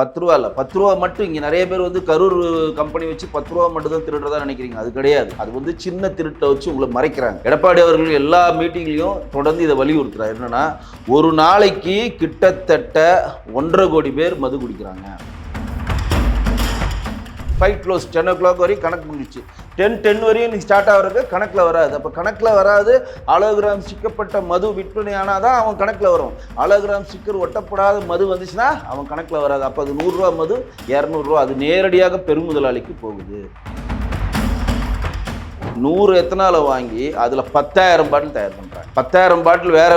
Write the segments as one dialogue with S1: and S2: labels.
S1: பத்து ரூபா இல்லை. பத்து ரூபா மட்டும் இங்கே நிறைய பேர் வந்து கரூர் கம்பெனி வச்சு பத்து ரூபா மட்டும் தான் திருடுறதா நினைக்கிறீங்க. அது கிடையாது. அது வந்து சின்ன திருட்டை வச்சு உங்களை மறைக்கிறாங்க. எடப்பாடி அவர்கள் எல்லா மீட்டிங்லையும் தொடர்ந்து இதை வலியுறுத்துறாரு. என்னன்னா ஒரு நாளைக்கு கிட்டத்தட்ட ஒன்றரை கோடி பேர் மது குடிக்கிறாங்க. Five close ten o'clock வரையும் கணக்கு முடிச்சு டென் டென் வரையும் நீ ஸ்டார்ட் ஆகிறது கணக்கில் வராது. அப்போ கணக்கில் வராது. அலோகிராம் சிக்கப்பட்ட மது விற்பனை ஆனால் தான் அவன் கணக்கில் வரும். அலோகிராம் சிக்கர் ஒட்டப்படாத மது வந்துச்சுன்னா அவன் கணக்கில் வராது. அப்போ அது நூறுரூவா மது இரநூறுவா அது நேரடியாக பெருமுதலாளிக்கு போகுது. நூறு எத்தனால வாங்கி அதில் பத்தாயிரம் பாட்டில் தயார் பண்ணுறாங்க பத்தாயிரம் பாட்டில் வேறு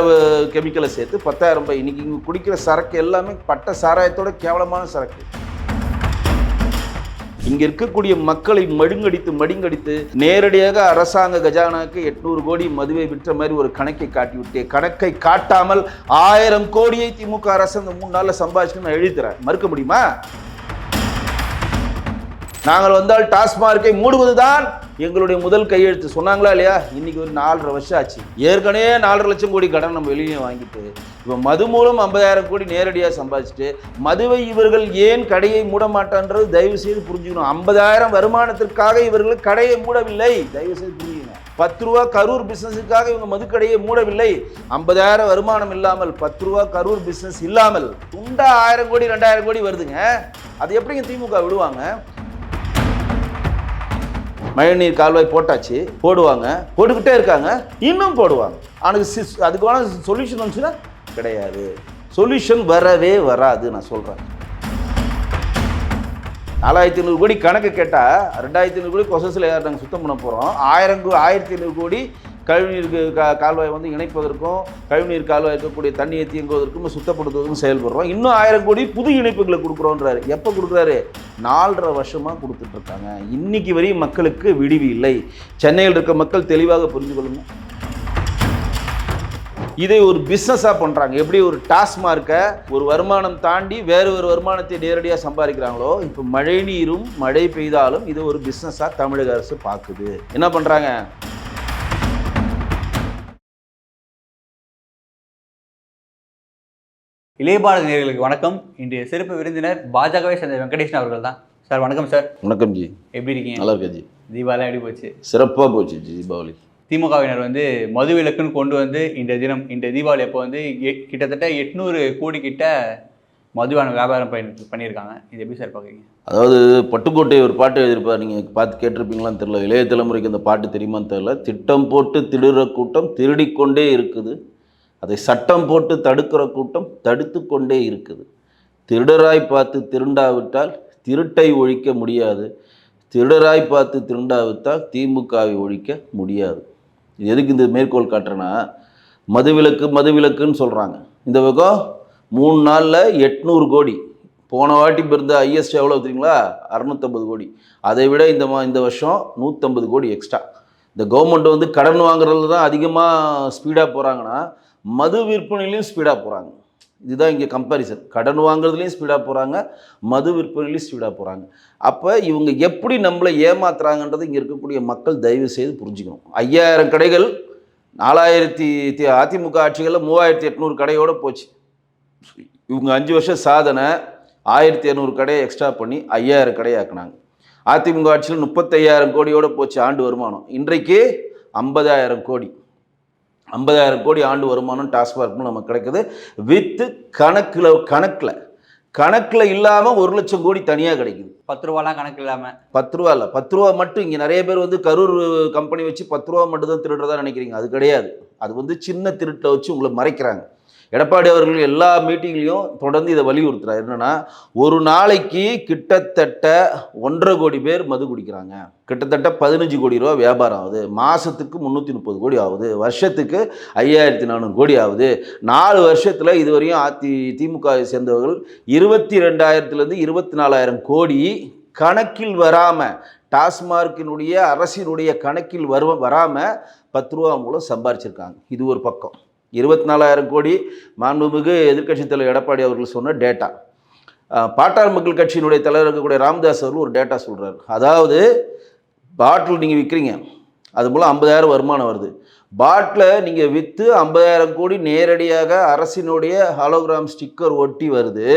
S1: கெமிக்கலை சேர்த்து பத்தாயிரம் ரூபாய். இன்னைக்கு இங்கே குடிக்கிற சரக்கு எல்லாமே பட்ட சாராயத்தோட கேவலமான சரக்கு. இங்க இருக்கக்கூடிய மக்களை மடுங்கடித்து மடுங்கடித்து நேரடியாக அரசாங்க கஜானாக்கு எட்நூறு கோடி மதுவை விற்ற மாதிரி ஒரு கணக்கை காட்டிவிட்டு கணக்கை காட்டாமல் ஆயிரம் கோடியை திமுக அரசு அந்த மூணு நாள்ல சம்பாதிச்சுன்னு நான் மறுக்க முடியுமா? நாங்கள் வந்தால் டாஸ்மார்க்கை மூடுவதுதான் எங்களுடைய முதல் கையெழுத்து. சொன்னாங்களா இல்லையா? இன்னைக்கு ஒரு நாலரை வருஷம் ஆச்சு. ஏற்கனவே நாலரை லட்சம் கோடி கடன் நம்ம வெளியே வாங்கிட்டு இப்போ மது மூலம் ஐம்பதாயிரம் கோடி நேரடியாக சம்பாதிச்சுட்டு மதுவை இவர்கள் ஏன் கடையை மூட மாட்டான்றது தயவு செய்து புரிஞ்சுக்கணும். ஐம்பதாயிரம் வருமானத்திற்காக இவர்கள் கடையை மூடவில்லை. தயவு செய்து புரிஞ்சுக்கணும். பத்து ரூபா கரூர் பிசினஸுக்காக இவங்க மதுக்கடையை மூடவில்லை. ஐம்பதாயிரம் வருமானம் இல்லாமல் பத்து ரூபா கரூர் பிசினஸ் இல்லாமல் துண்டா ஆயிரம் கோடி ரெண்டாயிரம் கோடி வருதுங்க. அது எப்படிங்க திமுக விடுவாங்க? மழைநீர் கால்வாய் போட்டாச்சு போடுவாங்க. போட்டுக்கிட்டே இருக்காங்க. இன்னும் போடுவாங்க. ஆனால் சிஸ் அதுக்கான சொல்யூஷன் வந்துச்சுன்னா கிடையாது. சொல்யூஷன் வரவே வராது நான் சொல்கிறேன் நாலாயிரத்தி ஐநூறு கோடி கணக்கு கேட்டால் ரெண்டாயிரத்தி ஐநூறு கோடி கொசஸில் நாங்கள் சுத்தம் பண்ண போகிறோம் ஆயிரம் கோ ஆயிரத்தி ஐநூறு கோடி கழிவுநீருக்கு கா கால்வாய் வந்து இணைப்பதற்கும் கழிவுநீர் கால்வாய் இருக்கக்கூடிய தண்ணியை தீங்குவதற்கும் சுத்தப்படுத்துவதற்கும் செயல்படுறோம். இன்னும் ஆயிரம் கோடி புது இணைப்புகளை கொடுக்குறோன்றாரு. எப்போ கொடுக்குறாரு? நாலரை வருஷமாக கொடுத்துட்ருக்காங்க. இன்னைக்கு வரையும் மக்களுக்கு விடிவு இல்லை. சென்னையில் இருக்க மக்கள் தெளிவாக புரிந்து கொள்ளுங்க. இதை ஒரு பிஸ்னஸாக பண்ணுறாங்க எப்படி ஒரு டாஸ்மார்க்கை ஒரு வருமானம் தாண்டி வேறு ஒரு வருமானத்தை நேரடியாக சம்பாதிக்கிறாங்களோ இப்போ மழை நீரும் மழை பெய்தாலும் இது ஒரு பிஸ்னஸாக தமிழக அரசு பார்க்குது. என்ன பண்ணுறாங்க
S2: இளையபாரத நேயர்களுக்கு வணக்கம். இன்றைய சிறப்பு விருந்தினர் பாஜகவை சேர்ந்த வெங்கடேஷன் அவர்கள் தான் சார் வணக்கம் சார்.
S1: வணக்கம் ஜி.
S2: எப்படி இருக்கீங்க?
S1: நல்லா இருக்கா ஜி.
S2: தீபாவளி எப்படி போச்சு?
S1: சிறப்பாக போச்சு ஜி தீபாவளி.
S2: திமுகவினர் வந்து மது விலக்குன்னு கொண்டு வந்து இந்த தினம் இந்த தீபாவளி அப்போ வந்து கிட்டத்தட்ட எட்நூறு கோடி கிட்ட மதுவான வியாபாரம் பண்ணி பண்ணியிருக்காங்க. இது எப்படி சார் பார்க்குறீங்க?
S1: அதாவது பட்டுக்கோட்டை ஒரு பாட்டு எழுதியிருப்பார். நீங்கள் பார்த்து கேட்டிருப்பீங்களான்னு தெரியல. இளைய தலைமுறைக்கு அந்த பாட்டு தெரியுமான்னு தெரியல. திட்டம் போட்டு திருடுற கூட்டம் திருடிக்கொண்டே இருக்குது. அதை சட்டம் போட்டு தடுக்கிற கூட்டம் தடுத்து கொண்டே இருக்குது. திருடராய் பார்த்து திருண்டாவிட்டால் திருட்டை ஒழிக்க முடியாது. திருடராய் பார்த்து திருண்டாவிட்டால் திமுகவை ஒழிக்க முடியாது. இது எதுக்கு இந்த மேற்கோள் காட்டுறேன்னா மதுவிலக்கு மதுவிலக்குன்னு சொல்கிறாங்க இந்த பக்கம் மூணு நாளில் எட்நூறு கோடி. போன வாட்டி பிறந்த ஐஎஸ்டி எவ்வளோ தெரியுங்களா? அறநூற்றம்பது கோடி. அதை விட இந்த மா இந்த வருஷம் நூற்றம்பது கோடி எக்ஸ்ட்ரா இந்த கவர்மெண்ட் வந்து கடன் வாங்குறதுல தான் அதிகமாக ஸ்பீடாக போகிறாங்கன்னா மது விற்பனையிலையும் ஸ்பீடாக போகிறாங்க இதுதான் இங்கே கம்பேரிசன் கடன் வாங்குறதுலேயும் ஸ்பீடாக போகிறாங்க மது விற்பனையிலையும் ஸ்பீடாக போகிறாங்க அப்போ இவங்க எப்படி நம்மளை ஏமாத்துறாங்கன்றது இங்கே இருக்கக்கூடிய மக்கள் தயவு செய்து புரிஞ்சுக்கணும். ஐயாயிரம் கடைகள் நாலாயிரத்தி அதிமுக ஆட்சிகளில் மூவாயிரத்தி எட்நூறு கடையோடு போச்சு. இவங்க அஞ்சு வருஷம் சாதனை ஆயிரத்தி இரநூறு கடையை எக்ஸ்ட்ரா பண்ணி ஐயாயிரம் கடையாக்குனாங்க அதிமுக ஆட்சியில் முப்பத்தையாயிரம் கோடியோடு போச்சு ஆண்டு வருமானம். இன்றைக்கு ஐம்பதாயிரம் கோடி. ஐம்பதாயிரம் கோடி ஆண்டு வருமானம் டாஸ்மார்க்னு நமக்கு கிடைக்குது. வித்து கணக்கில் கணக்கில். கணக்கில் இல்லாமல் ஒரு லட்சம் கோடி தனியாக கிடைக்குது.
S2: பத்து ரூபாலாம் கணக்கு இல்லாமல்
S1: பத்து ரூபா இல்லை. பத்து ரூபா மட்டும் இங்கே நிறைய பேர் வந்து கரூர் கம்பெனி வச்சு பத்து ரூபா மட்டும் தான் திருடுறதா நினைக்கிறீங்க. அது கிடையாது. அது வந்து சின்ன திருட்டை வச்சு உங்களை மறைக்கிறாங்க. எடப்பாடி அவர்கள் எல்லா மீட்டிங்லேயும் தொடர்ந்து இதை வலியுறுத்துறாரு. என்னென்னா ஒரு நாளைக்கு கிட்டத்தட்ட ஒன்றரை கோடி பேர் மது குடிக்கிறாங்க. கிட்டத்தட்ட பதினஞ்சு கோடி ரூபா வியாபாரம் ஆகுது. மாதத்துக்கு முந்நூற்றி முப்பது கோடி ஆகுது. வருஷத்துக்கு ஐயாயிரத்தி நானூறு கோடி ஆகுது. நாலு வருஷத்தில் இதுவரையும் அதி திமுகவை சேர்ந்தவர்கள் இருபத்தி ரெண்டாயிரத்துலேருந்து இருபத்தி நாலாயிரம் கோடி கணக்கில் வராமல் டாஸ்மார்க்கினுடைய அரசினுடைய கணக்கில் வரு வராமல் பத்து ரூபா மூலம் சம்பாரிச்சிருக்காங்க. இது ஒரு பக்கம். இருபத்தி நாலாயிரம் கோடி மாண்புமிகு எதிர்க்கட்சித் தலைவர் எடப்பாடி அவர்கள் சொன்ன டேட்டா பாட்டாள் மக்கள் கட்சியினுடைய தலைவர் இருக்கக்கூடிய ராமதாஸ் அவர்கள் ஒரு டேட்டா சொல்கிறார் அதாவது பாட்டில் நீங்கள் விற்கிறீங்க அது மூலம் ஐம்பதாயிரம் வருமானம் வருது. பாட்டில் நீங்கள் விற்று ஐம்பதாயிரம் கோடி நேரடியாக அரசினுடைய ஹாலோகிராம் ஸ்டிக்கர் ஒட்டி வருது.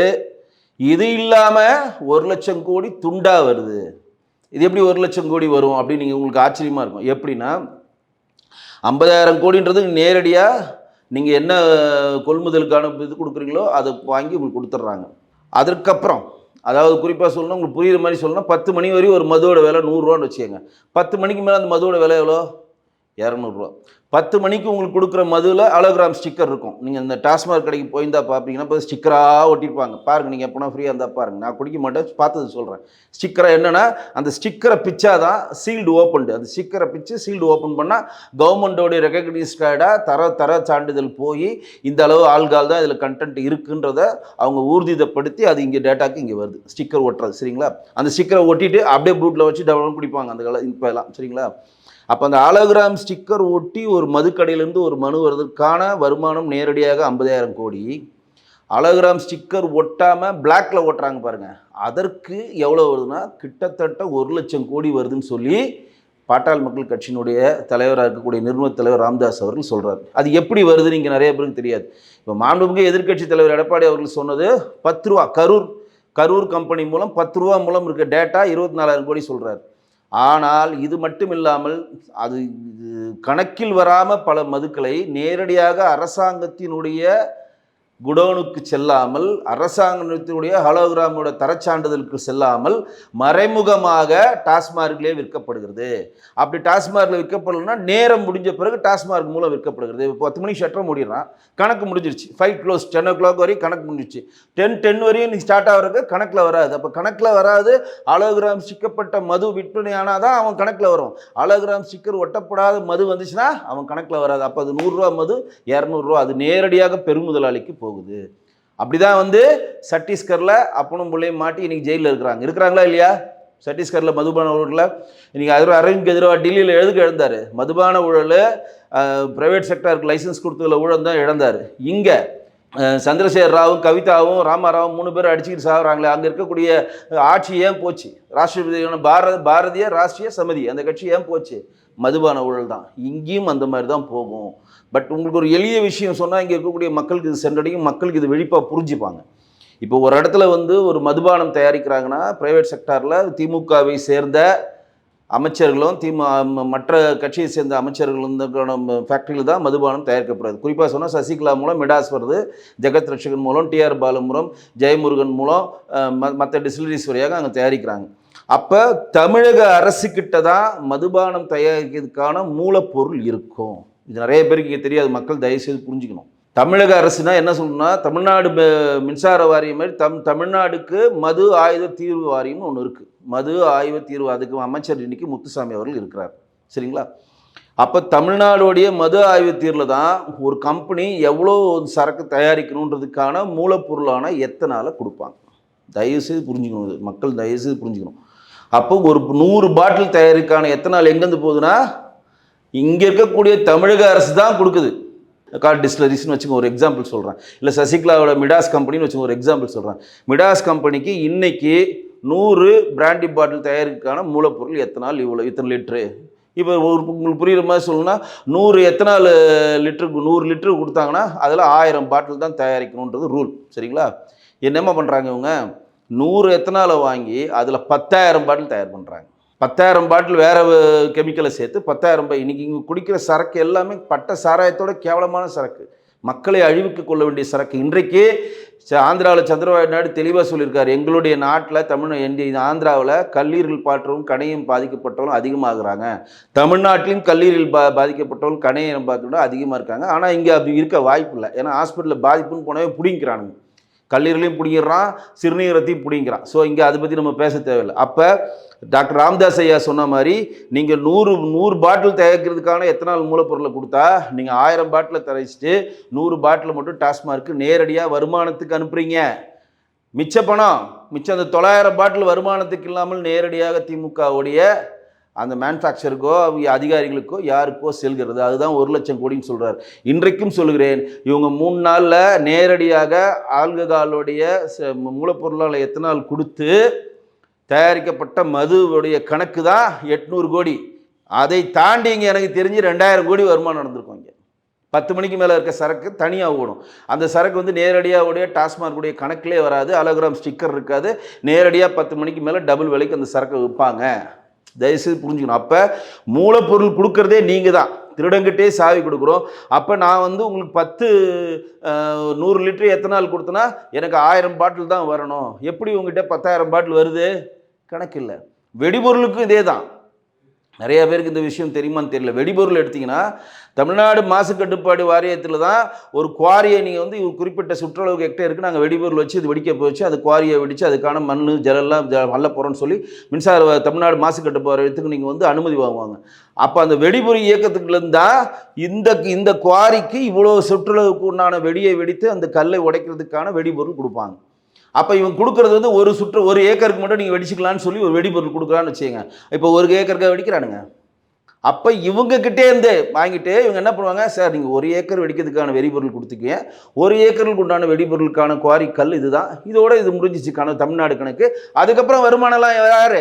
S1: இது இல்லாமல் ஒரு லட்சம் கோடி துண்டாக வருது. இது எப்படி ஒரு லட்சம் கோடி வரும் அப்படின்னு நீங்கள் உங்களுக்கு ஆச்சரியமாக இருக்கும். எப்படின்னா ஐம்பதாயிரம் கோடின்றது நேரடியாக நீங்கள் என்ன கொள்முதலுக்கான இது கொடுக்குறீங்களோ அதை வாங்கி உங்களுக்கு கொடுத்துட்றாங்க. அதற்கப்புறம் அதாவது குறிப்பாக சொல்லணும் உங்களுக்கு புரியுற மாதிரி சொல்லணும் பத்து மணி வரையும் ஒரு மதுவோட விலை நூறுரூவான்னு வச்சுக்கோங்க. பத்து மணிக்கு மேலே அந்த மதுவோட விலை எவ்வளோ? இரநூறுவா. பத்து மணிக்கு உங்களுக்கு கொடுக்குற மதுவில் அலோகிராம் ஸ்டிக்கர் இருக்கும். நீங்கள் இந்த டாஸ்மாக் கடைக்கு போயிருந்தா பார்ப்பீங்கன்னா இப்போ ஸ்டிக்கராக ஒட்டியிருப்பாங்க. பாருங்கள் நீங்கள் எப்போனா ஃப்ரீயாக இருந்தால் பாருங்கள் நான் குடிக்க மாட்டேன் பார்த்தது சொல்கிறேன் ஸ்டிக்கரை என்னென்னா அந்த ஸ்டிக்கரை பிச்சா தான் சீல்டு ஓப்பன்டு அந்த ஸ்டிக்கரை பிச்சு சீல்டு ஓப்பன் பண்ணால் கவர்மெண்டோடைய ரெக்கக்னைஸ்டாக தர தர சான்றிதழ் போய் இந்த அளவு ஆள்கால் தான் இதில் கண்டென்ட் இருக்குன்றத அவங்க ஊர்ஜிதப்படுத்தி அது இங்கே டேட்டாக்கு இங்கே வருது. ஸ்டிக்கர் ஒட்டுறது சரிங்களா? அந்த ஸ்டிக்கரை ஒட்டிட்டு அப்படியே ப்ளூட்டில் வச்சு டவுன் குடிப்பாங்க அந்த கால இப்போ எல்லாம் சரிங்களா? அப்போ அந்த ஆலோகிராம் ஸ்டிக்கர் ஒட்டி ஒரு மதுக்கடையிலேருந்து ஒரு மனு வருவதற்கான வருமானம் நேரடியாக ஐம்பதாயிரம் கோடி. அலோகிராம் ஸ்டிக்கர் ஒட்டாமல் பிளாக்ல ஓட்டுறாங்க பாருங்கள் அதற்கு எவ்வளோ வருதுன்னா கிட்டத்தட்ட ஒரு லட்சம் கோடி வருதுன்னு சொல்லி பாட்டாள் மக்கள் கட்சியினுடைய தலைவராக இருக்கக்கூடிய நிறுவன தலைவர் ராம்தாஸ் அவர்கள் சொல்கிறார் அது எப்படி வருதுன்னு இங்கே நிறைய பேருக்கு தெரியாது. இப்போ மாண்புமிகு எதிர்க்கட்சி தலைவர் எடப்பாடி அவர்கள் சொன்னது பத்து ரூபா கரூர் கரூர் கம்பெனி மூலம் பத்து ரூபா மூலம் இருக்க டேட்டா இருபத்தி நாலாயிரம் கோடி சொல்கிறார் ஆனால் இது மட்டும் இல்லாமல் அது கணக்கில் வராமல் பல மதுக்களை நேரடியாக அரசாங்கத்தினுடைய குடோனுக்கு செல்லாமல் அரசாங்கத்தினுடைய ஹலோகிராமோட தரச்சான்றிதழுக்கு செல்லாமல் மறைமுகமாக டாஸ்மார்க்லேயே விற்கப்படுகிறது. அப்படி டாஸ்மார்க்கில் விற்கப்படலைன்னா நேரம் முடிஞ்ச பிறகு டாஸ்மார்க் மூலம் விற்கப்படுகிறது. இப்போ பத்து மணிக்கு ஷட்டர் மூடிடுறான். கணக்கு முடிஞ்சிருச்சு. Five close ten o'clock வரையும் கணக்கு முடிஞ்சிருச்சு. டென் டென் வரையும் நீ ஸ்டார்ட் ஆகிறதுக்கு கணக்கில் வராது. அப்போ கணக்கில் வராது. அலோகிராம் சிக்கப்பட்ட மது விற்பனை ஆனால் தான் அவன் கணக்கில் வரும். அலோகிராம் சிக்கர் ஒட்டப்படாத மது வந்துச்சுன்னா அவன் கணக்கில் வராது. அப்போ அது நூறுரூவா மது இரநூறுவா அது நேரடியாக பெருமுதலாளிக்கு போகுது. அப்படிதான் வந்து சத்தீஸ்கரில் அப்பனும் பிள்ளையும் மாட்டி இன்னைக்கு ஜெயிலில் இருக்கிறாங்க. இருக்கிறாங்களா இல்லையா? சத்தீஸ்கரில் மதுபான ஊழலில் இன்றைக்கி அது அரவிந்த் கெஜ்ரிவால் டெல்லியில் எழுதுக்கு எழுந்தார் மதுபான ஊழல் ப்ரைவேட் செக்டருக்கு லைசன்ஸ் கொடுத்ததில் ஊழல் தான் இழந்தார். இங்கே சந்திரசேகர் ராவும் கவிதாவும் ராமாராவும் மூணு பேரும் அடிச்சுக்கிட்டு சாகுறாங்களே. அங்கே இருக்கக்கூடிய ஆட்சி ஏன் போச்சு? ராஷ்டிரபதி பாரத பாரதிய ராஷ்டிரிய சமிதி. அந்த கட்சி ஏன் போச்சு? மதுபான ஊழல் தான். இங்கேயும் அந்த மாதிரி தான் போகும். பட் உங்களுக்கு ஒரு எளிய விஷயம் சொன்னால் இங்கே இருக்கக்கூடிய மக்களுக்கு இது சென்றடையும் மக்களுக்கு இது வெளிப்பாக புரிஞ்சுப்பாங்க. இப்போ ஒரு இடத்துல வந்து ஒரு மதுபானம் தயாரிக்கிறாங்கன்னா ப்ரைவேட் செக்டாரில் திமுகவை சேர்ந்த அமைச்சர்களும் திமு மற்ற கட்சியை சேர்ந்த அமைச்சர்களும் இந்த ஃபேக்ட்ரியில் தான் மதுபானம் தயாரிக்கப்படுறது குறிப்பாக சொன்னால் சசிகலா மூலம் மிடாஸ் வருது ஜெகத் ரட்சகன் மூலம் டிஆர் பாலு மூலம் ஜெயமுருகன் மூலம் மற்ற டிஸ்டிலரிஸ் வழியாக அங்கே தயாரிக்கிறாங்க. அப்போ தமிழக அரசுக்கிட்ட தான் மதுபானம் தயாரிக்கிறதுக்கான மூலப்பொருள் இருக்கும். இது நிறைய பேருக்கு இங்கே தெரியாது. மக்கள் தயவுசெய்து புரிஞ்சுக்கணும். தமிழக அரசுனா என்ன சொல்லணும்னா தமிழ்நாடு மின்சார வாரியம் மாதிரி தம் தமிழ்நாடுக்கு மது ஆயுத தீர்வு வாரியம்னு ஒன்று இருக்குது மது ஆயுத தீர்வு அதுக்கு அமைச்சர் இன்னைக்கு முத்துசாமி அவர்கள் இருக்கிறார். சரிங்களா? அப்போ தமிழ்நாடுடைய மது ஆய்வு தீர்வில் தான் ஒரு கம்பெனி எவ்வளோ சரக்கு தயாரிக்கணுன்றதுக்கான மூலப்பொருளான எத்தனால கொடுப்பாங்க. தயவுசெய்து புரிஞ்சுக்கணும் மக்கள் தயவுசெய்து புரிஞ்சுக்கணும். அப்போ ஒரு நூறு பாட்டில் தயாரிக்கான எத்தனால் எங்கேருந்து போகுதுன்னா? இங்கே இருக்கக்கூடிய தமிழக அரசு தான் கொடுக்குது. கார் டிஸ்டிலரிஸ்னு வச்சுங்க ஒரு எக்ஸாம்பிள் சொல்கிறேன் இல்லை சசிகலாவோட மிடாஸ் கம்பெனின்னு வச்சுங்க ஒரு எக்ஸாம்பிள் சொல்கிறேன் மிடாஸ் கம்பெனிக்கு இன்றைக்கி நூறு பிராண்டி பாட்டில் தயாரிக்கான மூலப்பொருள் எத்தனால் இவ்வளோ இத்தனை லிட்ரு இப்போ ஒரு உங்களுக்கு புரிகிற மாதிரி சொல்லணும்னா நூறு எத்தனால் லிட்டருக்கு நூறு லிட்டரு கொடுத்தாங்கன்னா அதில் ஆயிரம் பாட்டில் தான் தயாரிக்கணுன்றது ரூல் சரிங்களா? என்னம்மா பண்ணுறாங்க இவங்க? நூறு எத்தனாலை வாங்கி அதில் பத்தாயிரம் பாட்டில் தயார் பண்ணுறாங்க பத்தாயிரம் பாட்டில் வேறு கெமிக்கலை சேர்த்து பத்தாயிரம் ரூபாய் இன்றைக்கி இங்கே குடிக்கிற சரக்கு எல்லாமே பட்ட சாராயத்தோட கேவலமான சரக்கு. மக்களை அழிவுக்கு கொள்ள வேண்டிய சரக்கு. இன்றைக்கு ஆந்திராவில் சந்திரபாபு நாயுடு தெளிவாக சொல்லியிருக்காரு. எங்களுடைய நாட்டில் தமிழ் இந்திய ஆந்திராவில் கல்லீரல் பாற்றவும் கணையும் பாதிக்கப்பட்டவங்களும் அதிகமாகிறாங்க. தமிழ்நாட்டிலும் கல்லீரல் பா பாதிக்கப்பட்டவங்களும் கணையம் பார்க்கணும் அதிகமாக இருக்காங்க. ஆனால் இங்கே அப்படி இருக்க வாய்ப்பு இல்லை. ஏன்னா ஹாஸ்பிட்டலில் பாதிப்புன்னு போனவே பிடிங்கிறானுங்க கல்லீரலையும் பிடிங்கிறான் சிறுநீரத்தையும் பிடிங்கிறான் ஸோ இங்கே அதை பற்றி நம்ம பேச தேவையில்லை. அப்போ டாக்டர் ராம்தாஸ் ஐயா சொன்ன மாதிரி நீங்கள் நூறு நூறு பாட்டில் தயாரிக்கிறதுக்கான எத்தனால் மூலப்பொருளை கொடுத்தா நீங்கள் ஆயிரம் பாட்டிலை தயாரிச்சுட்டு நூறு பாட்டில் மட்டும் டாஸ்மார்க்கு நேரடியாக வருமானத்துக்கு அனுப்புறீங்க. மிச்ச பணம் மிச்சம் அந்த தொள்ளாயிரம் பாட்டில் வருமானத்துக்கு இல்லாமல் நேரடியாக திமுகவுடைய அந்த மேனுஃபேக்சருக்கோ அதிகாரிகளுக்கோ யாருக்கோ செல்கிறது. அதுதான் ஒரு லட்சம் கோடின்னு சொல்கிறார் இன்றைக்கும் சொல்கிறேன் இவங்க மூணு நாளில் நேரடியாக ஆல்கஹாலுடைய ச- மூலப்பொருளால் எத்தனால் கொடுத்து தயாரிக்கப்பட்ட மதுவுடைய கணக்கு தான் எட்நூறு கோடி. அதை தாண்டி இங்கே எனக்கு தெரிஞ்சு ரெண்டாயிரம் கோடி வருமானம் நடந்திருக்கும் இங்கே. பத்து மணிக்கு மேலே இருக்க சரக்கு தனியாக ஓடும். அந்த சரக்கு வந்து நேரடியாக உடைய டாஸ்மாக் உடைய கணக்கிலே வராது. அலோகிராம் ஸ்டிக்கர் இருக்காது. நேரடியாக பத்து மணிக்கு மேலே டபுள் விலைக்கு அந்த சரக்கு விற்பாங்க. தயவுசெய்து புரிஞ்சுக்கணும். அப்போ மூலப்பொருள் கொடுக்குறதே நீங்கள் தான் திருடங்கிட்டே சாவி கொடுக்குறோம். அப்போ நான் வந்து உங்களுக்கு பத்து நூறு லிட்டர் எத்தனால் கொடுத்தனா எனக்கு ஆயிரம் பாட்டில் தான் வரணும். எப்படி உங்ககிட்ட பத்தாயிரம் பாட்டில் வருது? கணக்கு இல்லை வெடிபொருளுக்கும் இதே தான் நிறைய பேருக்கு இந்த விஷயம் தெரியுமான்னு தெரியல. வெடிபொருள் எடுத்திங்கன்னா தமிழ்நாடு மாசு கட்டுப்பாடு வாரியத்தில் தான் ஒரு குவாரியை நீங்கள் வந்து குறிப்பிட்ட சுற்றளவுக்கு ஹெக்டேர் இருக்குது நாங்கள் வெடிபொருள் வச்சு இது வெடிக்க போச்சு அது குவாரியை வெடித்து அதுக்கான மண் ஜலெல்லாம் ஜ வல்ல போகிறோன்னு சொல்லி மின்சார தமிழ்நாடு மாசு கட்டுப்பாடு வாரியத்துக்கு நீங்கள் வந்து அனுமதி வாங்குவாங்க. அப்போ அந்த வெடிபொறி இயக்கத்துக்குலேருந்து தான் இந்த இந்த குவாரிக்கு இவ்வளோ சுற்றுலாவுக்கு உண்டான வெடியை வெடித்து அந்த கல்லை உடைக்கிறதுக்கான வெடிபொருள் கொடுப்பாங்க. அப்போ இவன் கொடுக்குறது வந்து ஒரு சுற்று ஒரு ஏக்கருக்கு மட்டும் நீங்கள் வெடிச்சுக்கலான்னு சொல்லி ஒரு வெடிபொருள் கொடுக்குறான்னு வச்சுக்கோங்க. இப்போ ஒரு ஏக்கருக்கு வெடிக்கிறானுங்க. அப்போ இவங்க கிட்டே இருந்து வாங்கிட்டு இவங்க என்ன பண்ணுவாங்க? சார் நீங்கள் ஒரு ஏக்கர் வெடிக்கிறதுக்கான வெடிபொருள் கொடுத்துக்கீங்க. ஒரு ஏக்கருக்கு உண்டான வெடிபொருளுக்கான குவாரி கல் இதுதான். இதோட இது முடிஞ்சிச்சு கணக்கு தமிழ்நாடு கணக்கு. அதுக்கப்புறம் வருமானம்லாம் யார்?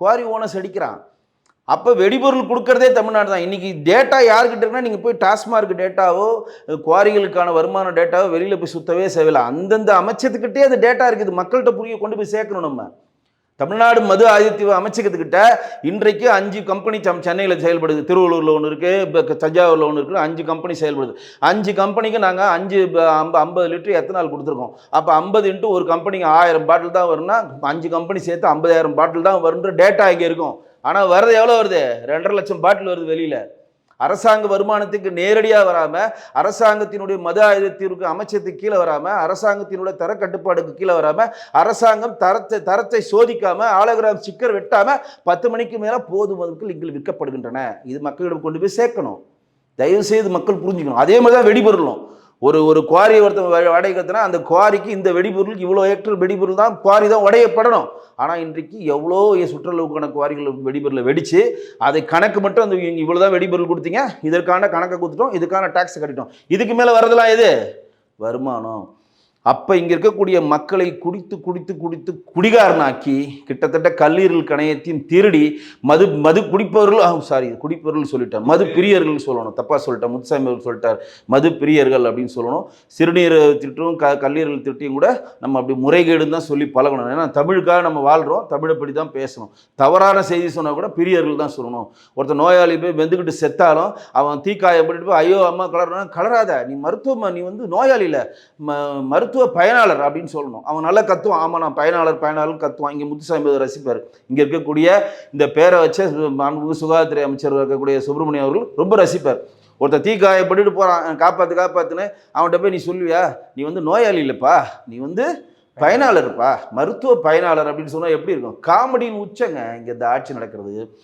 S1: குவாரி ஓனர்ஸ் அடிக்கிறான். அப்போ வெடிபொருள் கொடுக்கறதே தமிழ்நாடு தான். இன்றைக்கி டேட்டா யாருக்கிட்ட இருக்குன்னா நீங்கள் போய் டாஸ்மார்க் டேட்டாவோ குவாரிகளுக்கான வருமான டேட்டாவோ வெளியில் போய் சுத்தவே தேவையில்லை அந்தந்த அமைச்சத்துக்கிட்டே அந்த டேட்டா இருக்குது. மக்கள்கிட்ட புரிய கொண்டு போய் சேர்க்கணும் நம்ம. தமிழ்நாடு மது ஆதித்ய அமைச்சகத்துக்கிட்ட இன்றைக்கு அஞ்சு கம்பெனி சென்னையில் செயல்படுது. திருவள்ளூரில் ஒன்று இருக்குது இப்போ தஞ்சாவூரில் ஒன்று இருக்குது அஞ்சு கம்பெனி செயல்படுது. அஞ்சு கம்பெனிக்கு நாங்கள் அஞ்சு ப- ஐம்ப- ஐம்பது லிட்டர் எத்தனால் கொடுத்துருக்கோம். அப்போ ஐம்பது இன்ட்டு ஒரு கம்பெனிக்கு ஆயிரம் பாட்டில் தான் வரும்னா அஞ்சு கம்பெனி சேர்த்து ஐம்பதாயிரம் பாட்டில் தான் வருன்ற டேட்டா இங்கே இருக்கும். ஆனால் வர்றது எவ்வளோ வருது? ரெண்டரை லட்சம் பாட்டில் வருது வெளியில். அரசாங்க வருமானத்துக்கு நேரடியாக வராமல் அரசாங்கத்தினுடைய மது ஆயுதத்திற்கு அமைச்சத்துக்கு கீழே வராமல் அரசாங்கத்தினுடைய தர கட்டுப்பாடுக்கு கீழே வராமல் அரசாங்கம் தரத்தை தரத்தை சோதிக்காமல் ஆலோகிராம் சிக்கர் வெட்டாமல் பத்து மணிக்கு மேலே போதும் மதுக்கள் இங்கே விற்கப்படுகின்றன. இது மக்களிடம் கொண்டு போய் சேர்க்கணும். தயவு செய்து மக்கள் புரிஞ்சுக்கணும். அதே மாதிரி தான் வெடிபொருளும் ஒரு ஒரு குவாரி ஒருத்தன் வ- கத்துனா அந்த குவாரிக்கு இந்த வெடிபொருள் இவ்வளோ ஹெக்டர் வெடிபொருள் தான் குவாரி தான் உடையப்படணும். ஆனால் இன்றைக்கு எவ்வளோ சுற்றுலாவுக்கான குவாரிகள் வெடிபொருளை வெடித்து அதை கணக்கு மட்டும் அந்த இவ்வளோ தான் வெடிபொருள் கொடுத்தீங்க. இதற்கான கணக்கை கொடுத்துட்டோம். இதுக்கான டேக்ஸ் கட்டிட்டோம். இதுக்கு மேலே வரதெல்லாம் எது? வருமானம். அப்போ இங்கே இருக்கக்கூடிய மக்களை குடித்து குடித்து குடித்து குடிகாரனாக்கி கிட்டத்தட்ட கல்லீரல் கணையத்தையும் திருடி மது மது குடிப்பவர்கள் சாரி குடிப்பவர்கள் சொல்லிட்டேன் மது பிரியர்கள் சொல்லணும். தப்பாக சொல்லிட்டேன் முத்துசாமி அவர் சொல்லிட்டார். மது பிரியர்கள் அப்படின்னு சொல்லணும். சிறுநீர் திட்டும் க கல்லீரல் திட்டியும் கூட நம்ம அப்படி முறைகேடுன்னு தான் சொல்லி பழகணும். ஏன்னா தமிழுக்காக நம்ம வாழ்கிறோம் தமிழைப்படி தான் பேசணும். தவறான செய்தி சொன்னால் கூட பிரியர்கள் தான் சொல்லணும். ஒருத்தர் நோயாளி போய் வெந்துக்கிட்டு செத்தாலும் அவன் தீக்காயப்பட்டு போய் ஐயோ அம்மா கலர்னா கலராத. நீ மருத்துவமா நீ வந்து நோயாளியில். ம மருத்துவ பயனாளர் அப்படின்னு சொல்லணும். அவன் நல்லா கத்துவான் ஆமாம் நான் பயனாளர் பயனாளர் கத்துவான். இங்கே முத்துசாமி ரசிப்பார். இங்கே இருக்கக்கூடிய இந்த பேரை வச்ச மாண்புமிகு சுகாதாரத்துறை அமைச்சர் இருக்கக்கூடிய சுப்பிரமணியம் அவர்கள் ரொம்ப ரசிப்பார். ஒருத்தர் தீக்காயப்பட்டுட்டு போகிறான் காப்பாற்று காப்பாற்றுன்னு அவன்கிட்ட போய் நீ சொல்லுவியா? நீ வந்து நோயாளி இல்லைப்பா. நீ வந்து பயனாளர்ப்பா. மருத்துவ பயனாளர் அப்படின்னு சொன்னால் எப்படி இருக்கும்? காமெடியின் உச்சங்க. இங்கே இந்த ஆட்சி நடக்கிறது.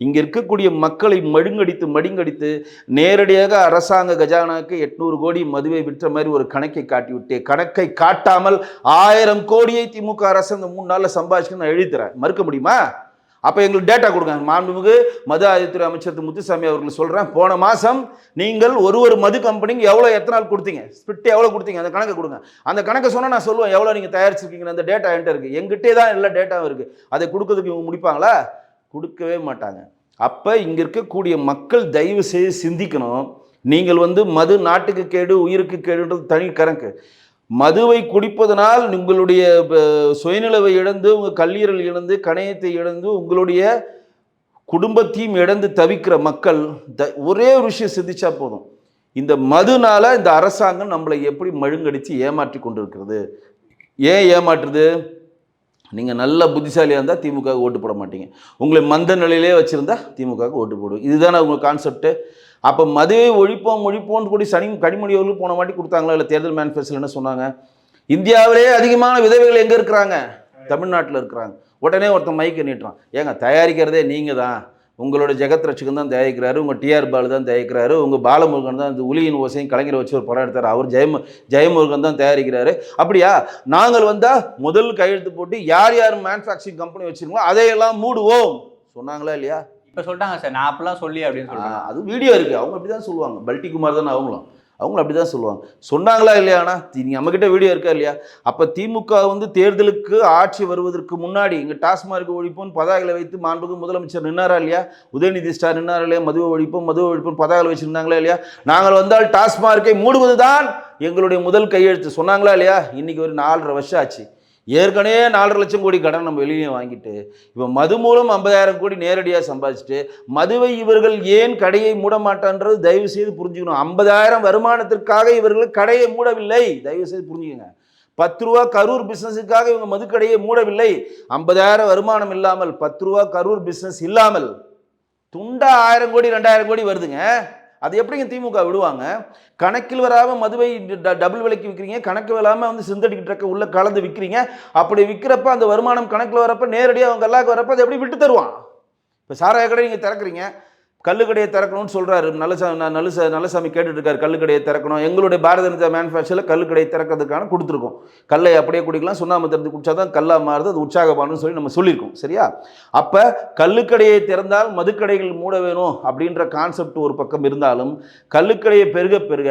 S1: இங்கே இருக்கக்கூடிய மக்களை மடுங்கடித்து மடுங்கடித்து நேரடியாக அரசாங்க கஜானாக்கு எட்நூறு கோடி மதுவை விற்ற மாதிரி ஒரு கணக்கை காட்டிவிட்டு கணக்கை காட்டாமல் ஆயிரம் கோடியை திமுக அரசு அந்த மூணு நாளில் சம்பாதிச்சுன்னு நான் எழுதித்தரேன். மறுக்க முடியுமா? அப்போ எங்களுக்கு டேட்டா கொடுங்க. மாண்புமிகு மது ஆதித்துறை அமைச்சர் திரு முத்துசாமி அவர்கள் சொல்கிறேன் போன மாதம் நீங்கள் ஒரு ஒரு மது கம்பெனிக்கு எவ்வளோ எத்தனால் கொடுத்தீங்க? ஸ்பிட் எவ்வளோ கொடுத்தீங்க? அந்த கணக்கை கொடுங்க. அந்த கணக்கை சொன்னால் நான் சொல்லுவேன். எவ்வளோ நீங்கள் தயாரிச்சிருக்கீங்க அந்த டேட்டா என்கிட்ட இருக்குது எங்கிட்டே தான் எல்லா டேட்டாவும் இருக்குது அதை கொடுக்கறதுக்கு இவங்க முடிப்பாங்களா? கொடுக்கவே மாட்டாங்க. அப்போ இங்கே இருக்கக்கூடிய மக்கள் தயவு செய்து சிந்திக்கணும். நீங்கள் வந்து மது நாட்டுக்கு கேடு உயிருக்கு கேடுன்றது தனி கணக்கு. மதுவை குடிப்பதனால் உங்களுடைய சுயநிலவை இழந்து உங்கள் கல்லீரல் இழந்து கணையத்தை இழந்து உங்களுடைய குடும்பத்தையும் இழந்து தவிக்கிற மக்கள் த ஒரே ஒரு விஷயம் சிந்திச்சா போதும். இந்த மதுனால இந்த அரசாங்கம் நம்மளை எப்படி மழுங்கடித்து ஏமாற்றி கொண்டிருக்கிறது? ஏன் ஏமாற்றுது? நீங்கள் நல்ல புத்திசாலியாக இருந்தால் திமுக ஓட்டு போட மாட்டீங்க. உங்களை மந்த நிலையிலே வச்சுருந்தா திமுக ஓட்டு போடுவோம். இதுதானே உங்கள் கான்செப்ட்டு அப்போ மதுவை ஒழிப்போம் ஒழிப்போம்னு கூடி சனி கனிமொழி அவர்கள் போன மாட்டி கொடுத்தாங்களா? இல்லை தேர்தல் மேனிஃபெஸ்டோல என்ன சொன்னாங்க? இந்தியாவிலே அதிகமான விதவைகள் எங்கே இருக்கிறாங்க? தமிழ்நாட்டில் இருக்கிறாங்க. உடனே ஒருத்தன் மைக்கு நீட்டுறான். ஏங்க தயாரிக்கிறதே நீங்கள் தான் உங்களோட ஜெகத் ரட்சகன் தான் தயாரிக்கிறாரு உங்கள் டிஆர் பாலு தான் தயாரிக்கிறாரு உங்கள் பாலமுருகன் தான் இந்த உலியின் ஓசையும் கலைஞரை வச்சு ஒரு படம் எடுத்தார். அவர் ஜெயமு ஜெயமுருகன் தான் தயாரிக்கிறாரு. அப்படியா? நாங்கள் வந்தால் முதல் கையெழுத்து போட்டு யார் யார் மேனுஃபேக்சரிங் கம்பெனி வச்சிருக்கோம் அதையெல்லாம் மூடுவோம். சொன்னாங்களா இல்லையா?
S2: இப்போ சொல்லிட்டாங்க சார். நான் அப்பெல்லாம் சொல்லி அப்படின்னு
S1: ஆ, அது வீடியோ இருக்குது அவங்க அப்படி தான் சொல்லுவாங்க. பல்டி குமார் தானே அவங்களும். அவங்களும் அப்படி தான் சொல்லுவாங்க. சொன்னாங்களா இல்லையாண்ணா நீங்கள் நம்மக்கிட்ட வீடியோ இருக்கா இல்லையா? அப்போ திமுக வந்து தேர்தலுக்கு ஆட்சி வருவதற்கு முன்னாடி இங்கே டாஸ்மார்க் ஒழிப்போம் பதாகளை வைத்து மாண்புக்கு முதலமைச்சர் நின்னாரா இல்லையா? உதயநிதி ஸ்டார் நின்னாரா இல்லையா? மதுவை ஒழிப்போம் மதுவை ஒழிப்போம் பதாகளை வச்சுருந்தாங்களா இல்லையா? நாங்கள் வந்தால் டாஸ்மார்க்கை மூடுவது தான் எங்களுடைய முதல் கையெழுத்து. சொன்னாங்களா இல்லையா? இன்னைக்கு ஒரு நாலரை வருஷம் ஆச்சு. ஏற்கனவே நாலரை லட்சம் கோடி கடன் நம்ம வெளியே வாங்கிட்டு இப்போ மது மூலம் ஐம்பதாயிரம் கோடி நேரடியாக சம்பாதிச்சுட்டு மதுவை இவர்கள் ஏன் கடையை மூட மாட்டான்றது தயவு செய்து புரிஞ்சுக்கணும். ஐம்பதாயிரம் வருமானத்திற்காக இவர்கள் கடையை மூடவில்லை. தயவு செய்து புரிஞ்சுக்கங்க. பத்து ரூபா கரூர் பிஸ்னஸுக்காக இவங்க மதுக்கடையை மூடவில்லை. ஐம்பதாயிரம் வருமானம் இல்லாமல் பத்து ரூபா கரூர் பிஸ்னஸ் இல்லாமல் துண்டா ஆயிரம் கோடி ரெண்டாயிரம் கோடி வருதுங்க. அது எப்படிங்க திமுக விடுவாங்க? கணக்கில் வராமல் மதுவை ட- டபுள் விலைக்கு விற்கிறீங்க கணக்கு வராமல் வந்து சிந்தடிக் ட்ரக்கை உள்ள கலந்து விற்கிறீங்க அப்படி விற்கிறப்ப அந்த வருமானம் கணக்கில் வரப்ப நேரடியாக அவங்க எல்லாருக்கும் வரப்போ அதை எப்படி விட்டு தருவான்? இப்போ சாராய கடை நீங்கள் திறக்கிறீங்க கல்லுக்கடையை திறக்கணும்னு சொல்கிறாரு நல்லசாமி நான் நல்ல நல்லசாமி கேட்டுட்டு இருக்காரு கல்லுக்கடையை திறக்கணும். எங்களுடைய பாரத ஜனதா மேனுஃபேக்சரில் கல்லுக்கடையை திறக்கிறதுக்கான கொடுத்துருக்கோம். கல்லை அப்படியே குடிக்கலாம் சுண்ணாம்பு திறந்து குடிச்சா தான் கல்லாக மாறுது அது உற்சாகமானு சொல்லி நம்ம சொல்லியிருக்கோம். சரியா? அப்போ கல்லுக்கடையை திறந்தால் மதுக்கடைகள் மூட வேணும் அப்படின்ற கான்செப்ட் ஒரு பக்கம் இருந்தாலும் கல்லுக்கடையை பெருக பெருக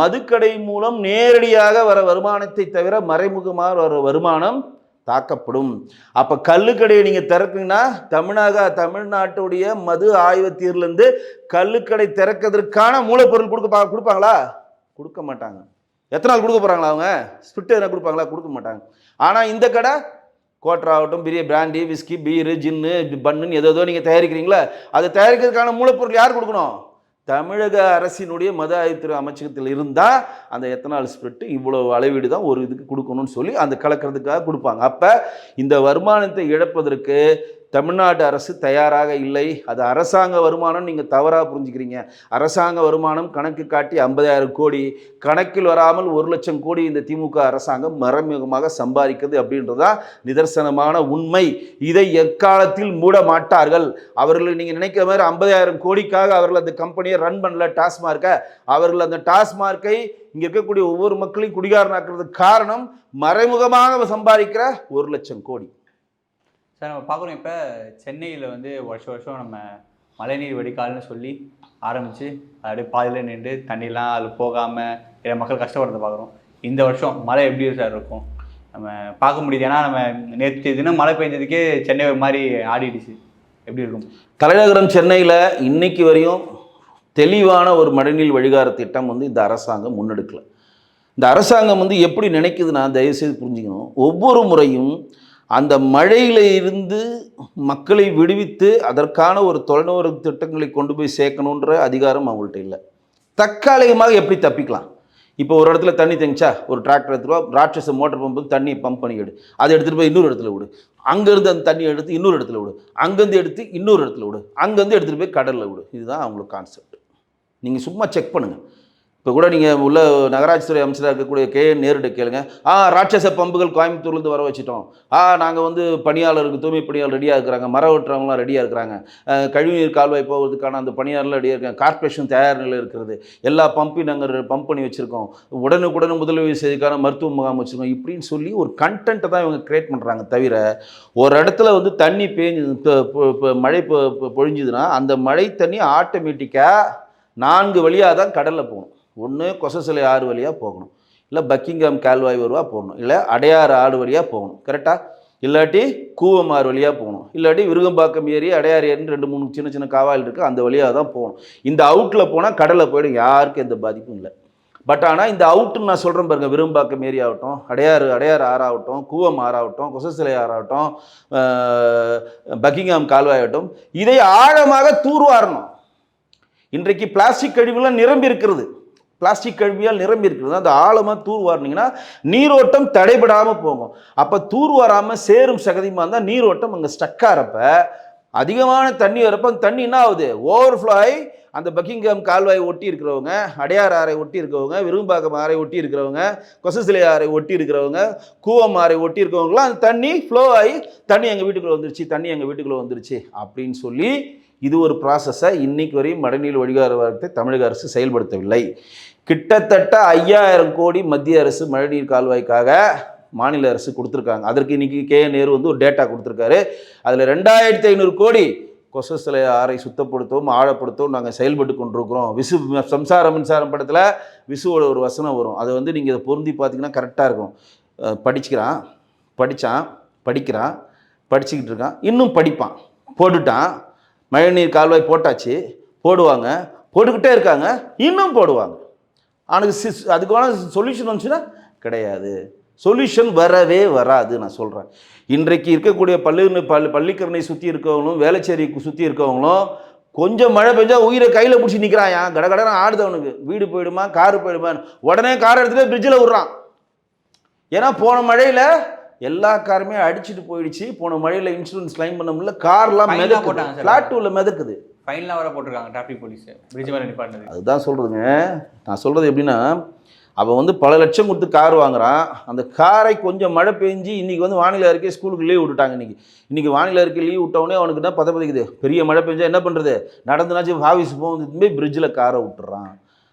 S1: மதுக்கடை மூலம் நேரடியாக வர வருமானத்தை தவிர மறைமுகமாக வர வருமானம் தாக்கப்படும். அப்போ கல்லுக்கடையை நீங்கள் திறக்குங்கன்னா தமிழக தமிழ்நாட்டுடைய மது ஆய்வத்தீர்லேருந்து கல்லுக்கடை திறக்கிறதுக்கான மூலப்பொருள் கொடுக்க பா- கொடுப்பாங்களா? கொடுக்க மாட்டாங்க. எத்தனை நாள் கொடுக்க போகிறாங்களா அவங்க? ஸ்பிட் எதனா கொடுப்பாங்களா? கொடுக்க மாட்டாங்க. ஆனால் இந்த கடை கோட்டர் ஆகட்டும் பெரிய பிராண்டி விஸ்கி பீரு ஜின்னு பன்னுன்னு ஏதோ நீங்கள் தயாரிக்கிறீங்களா அதை தயாரிக்கிறதுக்கான மூலப்பொருள் யார் கொடுக்கணும்? தமிழக அரசினுடைய மத ஆய்வுத்துறை அமைச்சகத்தில் இருந்தால் அந்த எத்தனால் ஸ்பிரிட்டு இவ்வளோ அளவீடு தான் ஒரு இதுக்கு கொடுக்கணும்னு சொல்லி அந்த கலக்கிறதுக்காக கொடுப்பாங்க. அப்போ இந்த வருமானத்தை இழப்பதற்கு தமிழ்நாடு அரசு தயாராக இல்லை. அது அரசாங்க வருமானம் நீங்கள் தவறாக புரிஞ்சுக்கிறீங்க. அரசாங்க வருமானம் கணக்கு காட்டி ஐம்பதாயிரம் கோடி. கணக்கில் வராமல் ஒரு லட்சம் கோடி இந்த திமுக அரசாங்கம் மறைமுகமாக சம்பாதிக்கிறது அப்படின்றதா நிதர்சனமான உண்மை. இதை எக்காலத்தில் மூட மாட்டார்கள். அவர்கள் நீங்கள் நினைக்கிற மாதிரி ஐம்பதாயிரம் கோடிக்காக அவர்கள் அந்த கம்பெனியை ரன் பண்ணல டாஸ்மார்க்கை. அவர்கள் அந்த டாஸ்மார்க்கை இங்கே இருக்கக்கூடிய ஒவ்வொரு மக்களையும் குடிகாரனாக்குறதுக்கு காரணம் மறைமுகமாக சம்பாதிக்கிற ஒரு லட்சம் கோடி.
S2: சார் நம்ம பார்க்குறோம். இப்போ சென்னையில் வந்து வருஷம் வருஷம் நம்ம மழைநீர் வடிகால்னு சொல்லி ஆரம்பித்து அப்படியே பாதியில் நின்று தண்ணிலாம் அதில் போகாமல் மக்கள் கஷ்டப்படுறத பார்க்குறோம். இந்த வருஷம் மழை எப்படி சார் இருக்கும்? நம்ம பார்க்க முடியுது. ஏன்னா நம்ம நேற்று தினம் மழை பெஞ்சதுக்கே சென்னை ஒரு மாதிரி ஆடிடுச்சு. எப்படி இருக்கும்?
S1: தலைநகரம் சென்னையில் இன்னைக்கு வரையும் தெளிவான ஒரு மழைநீர் வழிகார திட்டம் வந்து இந்த அரசாங்கம் முன்னெடுக்கலை. இந்த அரசாங்கம் வந்து எப்படி நினைக்குதுன்னா தயவுசெய்து புரிஞ்சுக்கணும். ஒவ்வொரு முறையும் அந்த மழையில இருந்து மக்களை விடுவித்து அதற்கான ஒரு தொலைநோர் திட்டங்களை கொண்டு போய் சேர்க்கணுன்ற அதிகாரம் அவங்கள்ட்ட இல்லை. தற்காலிகமாக எப்படி தப்பிக்கலாம்? இப்போ ஒரு இடத்துல தண்ணி தேங்கிச்சா ஒரு டிராக்டர் எடுத்துருவா ராட்சச மோட்டர் பம்பு தண்ணியை பம்ப் பண்ணி எடு. அதை எடுத்துகிட்டு போய் இன்னொரு இடத்துல விடு. அங்கேருந்து அந்த தண்ணியை எடுத்து இன்னொரு இடத்துல விடு. அங்கேருந்து எடுத்து இன்னொரு இடத்துல விடு. அங்கேருந்து எடுத்துகிட்டு போய் கடலில் விடு. இதுதான் அவங்களுக்கு கான்செப்ட் நீங்கள் சும்மா செக் பண்ணுங்கள் இப்போ கூட நீங்கள் உள்ள நகராட்சித்துறை அமைச்சராக இருக்கக்கூடிய கே நேருட கேளுங்க. ஆ ராட்சச பம்புகள் கோயம்புத்தூர்லேருந்து வர வச்சிட்டோம். ஆ நாங்கள் வந்து பணியாளருக்கு தூய்மை பணியாளர் ரெடியாக இருக்கிறாங்க. மரம் வெட்டுறவங்களாம் ரெடியாக இருக்கிறாங்க. கழிவுநீர் கால்வாய் போகிறதுக்கான அந்த பணியாளர்லாம் ரெடியாக இருக்காங்க. கார்ப்பரேஷன் தயார் நிலையில் இருக்கிறது எல்லா பம்பையும் நாங்கள் பம்ப் பண்ணி வச்சுருக்கோம். உடனுக்குடன் முதலுதவி செய்திக்கான மருத்துவ முகாம் வச்சுருக்கோம். இப்படின்னு சொல்லி ஒரு கண்டென்ட்டை தான் இவங்க கிரியேட் பண்ணுறாங்க தவிர ஒரு இடத்துல வந்து தண்ணி பேஞ்சு இப்போ- மழை பொ- பொ- பொழிஞ்சுதுன்னா அந்த மழை தண்ணி ஆட்டோமேட்டிக்காக நான்கு வழியாக தான் கடலில் போகணும். ஒன்று கொசசிலை ஆறு வழியாக போகணும். இல்லை பக்கிங்காம் கால்வாய் வருவா போகணும் இல்லை அடையாறு ஆறு வழியாக போகணும். கரெக்டாக இல்லாட்டி கூவம் ஆறு வழியாக போகணும். இல்லாட்டி விருகம்பாக்கம் ஏரி அடையாறு ஏரின்னு ரெண்டு மூணு சின்ன சின்ன காவாயில் இருக்குது அந்த வழியாக தான் போகணும். இந்த அவுட்டில் போனால் கடலில் போய்டும். யாருக்கும் எந்த பாதிப்பும் இல்லை. பட் ஆனால் இந்த அவுட்டுன்னு நான் சொல்கிறேன் பாருங்க. விரும்பாக்கம் ஏரி ஆகட்டும் அடையாறு அடையாறு ஆறாகட்டும் கூவம் ஆறாகட்டும் கொசசிலை ஆறாகட்டும் பக்கிங்காம் கால்வாய் ஆகட்டும் இதை ஆழமாக தூர்வாரணும். இன்றைக்கு பிளாஸ்டிக் கழிவுலாம் நிரம்பி இருக்கிறது. பிளாஸ்டிக் கழிவியால் நிரம்பி இருக்கிறது. அந்த ஆழமாக தூர்வாரினீங்கன்னா நீரோட்டம் தடைபடாமல் போகும். அப்போ தூர்வாராமல் சேரும் சகதியமாக இருந்தால் நீரோட்டம் அங்கே ஸ்டக்காகிறப்ப அதிகமான தண்ணி வரப்போ அந்த தண்ணி என்ன ஆகுது? ஓவர்ஃப்ளோ ஆகி அந்த பக்கிங்கம் கால்வாய் ஒட்டி இருக்கிறவங்க அடையார் ஆறை ஒட்டி இருக்கிறவங்க விரும்பாக்கம் ஆறை ஒட்டி இருக்கிறவங்க கொசசிலை ஆறை ஒட்டி இருக்கிறவங்க கூவம் ஆறை ஒட்டி இருக்கிறவங்களாம் அந்த தண்ணி ஃப்ளோ ஆகி தண்ணி எங்கள் வீட்டுக்குள்ளே வந்துருச்சு தண்ணி எங்கள் வீட்டுக்குள்ளே வந்துருச்சு அப்படின்னு சொல்லி இது ஒரு ப்ராசஸை இன்னைக்கு வரையும் மழைநீர் வழிகார வாரத்தை தமிழக அரசு செயல்படுத்தவில்லை. கிட்டத்தட்ட ஐயாயிரம் கோடி மத்திய அரசு மழைநீர் கால்வாய்க்காக மாநில அரசு கொடுத்துருக்காங்க. அதற்கு இன்னைக்கு கே. நேரு வந்து ஒரு டேட்டா கொடுத்துருக்காரு. அதில் ரெண்டாயிரத்தி ஐநூறு கோடி கொசஸ்தலை ஆறை சுத்தப்படுத்தவும் ஆழப்படுத்தவும் நாங்கள் செயல்பட்டு கொண்டிருக்கிறோம். விசு சம்சார மின்சாரம் படத்தில் விசுவோட ஒரு வசனம் வரும். அதை வந்து நீங்கள் இதை பொருந்தி பார்த்தீங்கன்னா கரெக்டாக இருக்கும். படிச்சுக்கிறான் படித்தான் படிக்கிறான் படிச்சுக்கிட்டு இருக்கான். இன்னும் படிப்பான். போட்டுட்டான். மழைநீர் கால்வாய் போட்டாச்சு போடுவாங்க. போட்டுக்கிட்டே இருக்காங்க இன்னும் போடுவாங்க. அவனுக்கு சிஸ் அதுக்கான சொல்யூஷன் வந்துச்சுன்னா கிடையாது. சொல்யூஷன் வரவே வராது நான் சொல்கிறேன் இன்றைக்கு இருக்கக்கூடிய பள்ளி பள்ளி பள்ளிக்கரணை சுற்றி இருக்கவங்களும் வேலைச்சேரி சுற்றி இருக்கவங்களும் கொஞ்சம் மழை பெஞ்சா உயிரை கையில் பிடிச்சி நிற்கிறான் கட கடனை ஆடுது அவனுக்கு. வீடு போயிடுமா காரு போயிடுமா உடனே கார் எடுத்துட்டு பிரிட்ஜில் விட்றான். ஏன்னா போன மழையில் எல்லா காருமே அடிச்சிட்டு போயிடுச்சு. போன மழையில் இன்சூரன்ஸ் கிளைம் பண்ண முடியல. கார்லாம் மிதக்குது. ஃப்ளாட் டூவில் மிதக்குது.
S2: ஃபைன்லாம் வர போட்டிருக்காங்க டிராஃபிக் போலீஸ் பிரிட்ஜ் மேலே நிப்பாட்டினது.
S1: அதுதான் சொல்கிறதுங்க நான் சொல்கிறது எப்படின்னா அவன் வந்து பல லட்சம் கொடுத்து கார் வாங்குறான். அந்த காரை கொஞ்சம் மழை பெஞ்சு இன்றைக்கி வந்து வானிலை அறிக்கை ஸ்கூலுக்கு லீவ் விட்டுட்டாங்க இன்றைக்கி இன்றைக்கி வானிலை அறிக்கை லீவ் விட்டவுடனே அவனுக்கு என்ன பத பதிக்குது? பெரிய மழை பெஞ்சா என்ன பண்ணுறது நடந்துனாச்சும் ஆஃபீஸ் போகும்போது பிரிட்ஜில் காரை விட்டுறான்.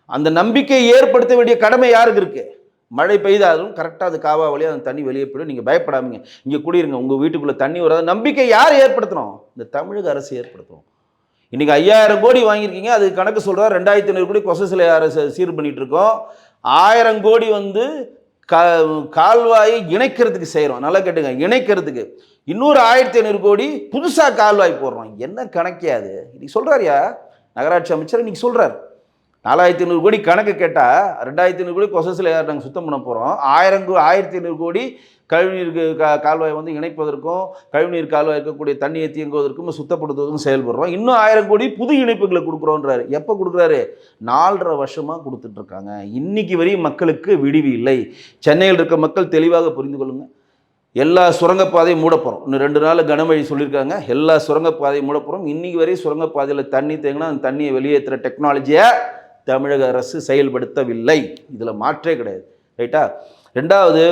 S1: அந்த நம்பிக்கையை ஏற்படுத்த வேண்டிய கடமை யாருக்கு இருக்குது மழை பெய்தாலும் கரெக்டாக அது காவா வழியாக அந்த தண்ணி வெளியே போயிடும். நீங்கள் பயப்படாமீங்க. இங்கே குடியிருங்க. உங்கள் வீட்டுக்குள்ளே தண்ணி வராது நம்பிக்கை யார் ஏற்படுத்தணும்? இந்த தமிழக அரசு ஏற்படுத்தணும். இன்றைக்கி ஐயாயிரம் கோடி வாங்கியிருக்கீங்க. அது கணக்கு சொல்கிறார் ரெண்டாயிரத்தி ஐநூறு கோடி கொச சிலை அரசு சீர் பண்ணிகிட்ருக்கோம் இருக்கோம். ஆயிரம் கோடி வந்து கா கால்வாயை இணைக்கிறதுக்கு செய்கிறோம் நல்லா கேட்டுங்க. இணைக்கிறதுக்கு. இன்னொரு ஆயிரத்தி ஐநூறு கோடி புதுசாக கால்வாய் போடுறோம். என்ன கணக்கே அது? இன்னைக்கு சொல்கிறாரியா நகராட்சி அமைச்சர் இன்னைக்கு சொல்கிறார் நாலாயிரத்தி ஐநூறு கோடி கணக்கு கேட்டால் ரெண்டாயிரத்தி ஐநூறு கோடி கொசஸில் நாங்கள் சுத்தம் பண்ண போகிறோம் ஆயிரம் கோ ஆயிரத்தி ஐநூறு கோடி கழிவுநீருக்கு கா கால்வாய் வந்து இணைப்பதற்கும் கழிவுநீர் கால்வாய் இருக்கக்கூடிய தண்ணியை தீங்குவதற்கும் சுத்தப்படுத்துவதற்கும் செயல்படுறோம். இன்னும் ஆயிரம் கோடி புது இணைப்புகளை கொடுக்குறோன்றாரு எப்போ கொடுக்குறாரு? நாலரை வருஷமாக கொடுத்துட்ருக்காங்க. இன்னைக்கு வரையும் மக்களுக்கு விடிவு இல்லை. சென்னையில் இருக்க மக்கள் தெளிவாக புரிந்து கொள்ளுங்கள் எல்லா சுரங்கப்பாதையும் மூட போகிறோம் இன்னும் ரெண்டு நாள் கனமழை சொல்லியிருக்காங்க. எல்லா சுரங்கப்பாதையும் மூட போகிறோம் வரையும் சுரங்கப்பாதையில் தண்ணி தேங்கினா அந்த தண்ணியை வெளியேற்றுற டெக்னாலஜியை தமிழக அரசு செயல்படுத்தவில்லை. இதில் மாற்றே கிடையாது. ரைட்டா? ரெண்டாவது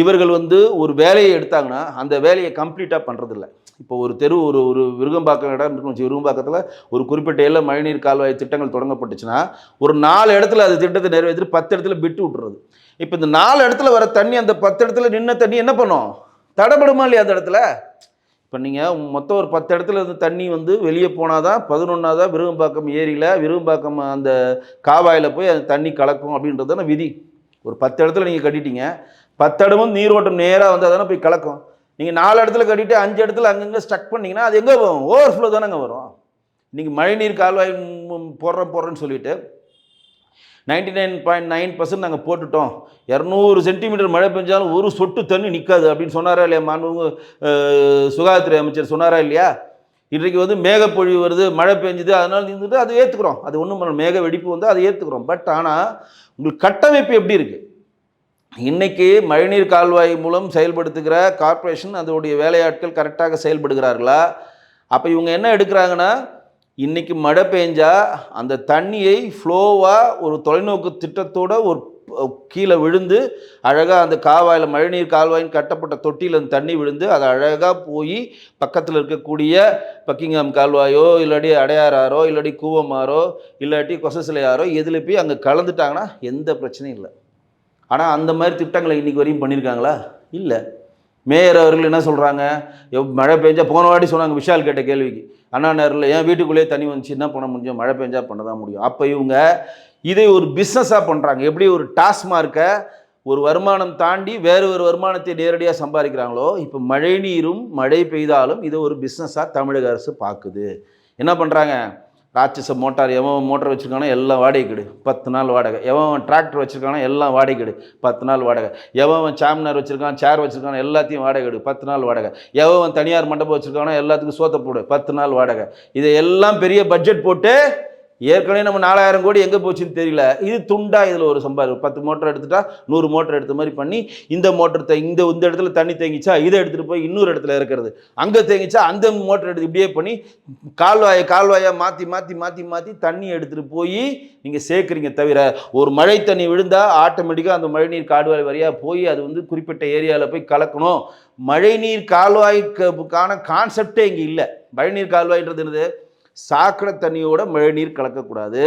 S1: இவர்கள் வந்து ஒரு வேலையை எடுத்தாங்கன்னா அந்த வேலையை கம்ப்ளீட்டாக பண்ணுறதில்ல இப்போ ஒரு தெரு ஒரு ஒரு விருகம்பாக்கம் இடம் இருக்குன்னு விருகம்பாக்கத்தில் ஒரு குறிப்பிட்ட எல்லாம் மழைநீர் கால்வாய் திட்டங்கள் தொடங்கப்பட்டுச்சுன்னா ஒரு நாலு இடத்துல அது திட்டத்தை நிறைவேற்றி பத்து இடத்துல விட்டு விட்டுறது. இப்போ இந்த நாலு இடத்துல வர தண்ணி அந்த பத்து இடத்துல நின்ன தண்ணி என்ன பண்ணும்? தடப்படுமா இல்லையா அந்த இடத்துல? இப்போ நீங்கள் மொத்தம் ஒரு பத்து இடத்துல இருந்து தண்ணி வந்து வெளியே போனால் தான் பதினொன்றாவதாக விருகம்பாக்கம் ஏரியில் விருகம்பாக்கம் அந்த காவாயில் போய் அந்த தண்ணி கலக்கும் அப்படின்றதான விதி. ஒரு பத்து இடத்துல நீங்கள் கட்டிட்டீங்க. பத்து இடமும் நீரோட்டம் நேராக வந்தால் தானே போய் கலக்கும். நீங்கள் நாலு இடத்துல கட்டிட்டு அஞ்சு இடத்துல அங்கங்கே ஸ்டக் பண்ணீங்கன்னா அது எங்கே போகும் ஓவர்ஃப்ளோ தானேங்க வரும். நீங்கள் மழைநீர் கால்வாய் போடுறோம் போடுறேன்னு சொல்லிட்டு ninety nine point nine percent நாங்கள் போட்டுட்டோம். இரநூறு சென்டிமீட்டர் மழை பெஞ்சாலும் ஒரு சொட்டு தண்ணி நிற்காது அப்படின்னு சொன்னாரா இல்லையா? மாண்பு சுகாதாரத்துறை அமைச்சர் சொன்னாரா இல்லையா? இன்றைக்கு வந்து மேகப்பொழிவு வருது மழை பெஞ்சுது அதனால் இருந்துட்டு அதை ஏற்றுக்கிறோம் அது ஒன்றும் பண்ண மேக வெடிப்பு வந்து அதை ஏற்றுக்கிறோம் பட் ஆனால் உங்களுக்கு கட்டமைப்பு எப்படி இருக்குது இன்றைக்கி மழைநீர் கால்வாய் மூலம் செயல்படுத்துகிற கார்ப்பரேஷன் அதோடைய வேலையாட்கள் கரெக்டாக செயல்படுகிறார்களா? அப்போ இவங்க என்ன எடுக்கிறாங்கன்னா இன்றைக்கி மழை பெஞ்சா அந்த தண்ணியை ஃப்ளோவாக ஒரு தொலைநோக்கு திட்டத்தோட ஒரு கீழே விழுந்து அழகாக அந்த காவாயில் மழைநீர் கால்வாயின் கட்டப்பட்ட தொட்டியில் அந்த தண்ணி விழுந்து அது அழகாக போய் பக்கத்தில் இருக்கக்கூடிய பக்கிங்காம் கால்வாயோ இல்லாட்டி அடையாறாரோ இல்லாட்டி கூவமாரோ இல்லாட்டி கொசசிலையாரோ எதில் போய் அங்கே கலந்துட்டாங்கன்னா எந்த பிரச்சனையும் இல்லை. ஆனால் அந்த மாதிரி திட்டங்களை இன்றைக்கி வரையும் பண்ணியிருக்காங்களா இல்லை. மேயர் அவர்கள் என்ன சொல்கிறாங்க மழை பெஞ்சா போன வாட்டி சொன்னாங்க விஷால் கேட்ட கேள்விக்கு. அண்ணா நேரில் ஏன் வீட்டுக்குள்ளேயே தண்ணி வந்துச்சு என்ன பண்ண முடியும்? மழை பெஞ்சால் பண்ண தான் முடியும். அப்போ இவங்க இதை ஒரு பிஸ்னஸாக பண்ணுறாங்க எப்படி ஒரு டாஸ்மார்க்கை ஒரு வருமானம் தாண்டி வேறு ஒரு வருமானத்தை நேரடியாக சம்பாதிக்கிறாங்களோ இப்போ மழை நீரும் மழை பெய்தாலும் இதை ஒரு பிஸ்னஸாக தமிழக அரசு பார்க்குது என்ன பண்ணுறாங்க ராட்சச மோட்டார் எவன் மோட்டர் வச்சுருக்கானோ எல்லாம் வாடகை கெடு பத்து நாள் வாடகை. எவன் டிராக்டர் வச்சுருக்கானோ எல்லாம் வாடகை கெடு பத்து நாள் வாடகை. எவன் சாமினார் வச்சுருக்கான் சேர் வச்சுருக்கானோ எல்லாத்தையும் வாடகை கெடு பத்து நாள் வாடகை. எவன் தனியார் மண்டபம் வச்சுருக்கானோ எல்லாத்துக்கும் சோத்த போடு. பத்து நாள் வாடகை. இதை எல்லாம் பெரிய பட்ஜெட் போட்டு ஏற்கனவே நம்ம நாலாயிரம் கோடி எங்கே போச்சுன்னு தெரியல. இது துண்டா இதில் ஒரு சம்பாதி பத்து மோட்டர் எடுத்துட்டா நூறு மோட்டர் எடுத்த மாதிரி பண்ணி இந்த மோட்டர் இந்த இந்த இடத்துல தண்ணி தேங்கிச்சா இதை எடுத்துகிட்டு போய் இன்னொரு இடத்துல இருக்கிறது அங்கே தேங்கிச்சா அந்த மோட்டர் எடுத்து இப்படியே பண்ணி கால்வாயை கால்வாயை மாற்றி மாற்றி மாற்றி மாற்றி தண்ணி எடுத்துகிட்டு போய் நீங்கள் சேர்க்குறீங்க தவிர ஒரு மழை தண்ணி விழுந்தால் ஆட்டோமேட்டிக்காக அந்த மழைநீர் கால்வாய் வழியாக போய் அது வந்து குறிப்பிட்ட ஏரியாவில் போய் கலக்கணும். மழைநீர் கால்வாய்க்கான கான்செப்டே இங்கே இல்லை. மழைநீர் கால்வாய்ன்றது என்னது? சாக்கடை தண்ணியோட மழைநீர் கலக்கக்கூடாது.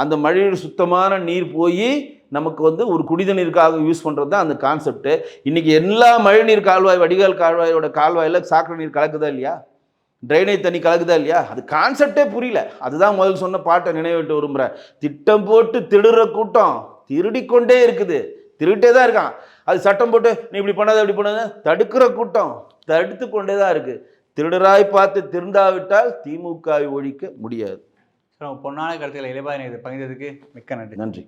S1: அந்த மழைநீர் சுத்தமான நீர் போய் நமக்கு வந்து ஒரு குடித நீருக்காக யூஸ் பண்ணுறது தான் அந்த கான்செப்ட்டு இன்றைக்கி எல்லா மழைநீர் கால்வாய் வடிகால் கால்வாயோட கால்வாயில் சாக்கடை நீர் கலக்குதா இல்லையா? ட்ரைனேஜ் தண்ணி கலக்குதா இல்லையா? அது கான்செப்டே புரியல. அதுதான் முதல் சொன்ன பாட்டை நினைவிட்டு விரும்புகிறேன் திட்டம் போட்டு திருடுற கூட்டம் திருடிக்கொண்டே இருக்குது. திருட்டே தான் இருக்கான். அது சட்டம் போட்டு நீ இப்படி பண்ணாத இப்படி பண்ணாத. தடுக்கிற கூட்டம் தடுத்து கொண்டே தான் இருக்குது திருடராய் பார்த்து திருந்தாவிட்டால் திமுகவை ஒழிக்க முடியாது.
S2: பொண்ணான கருத்துக்களை இளைப்பாறை பகிர்ந்ததுக்கு மிக்க நன்றி.
S1: நன்றி.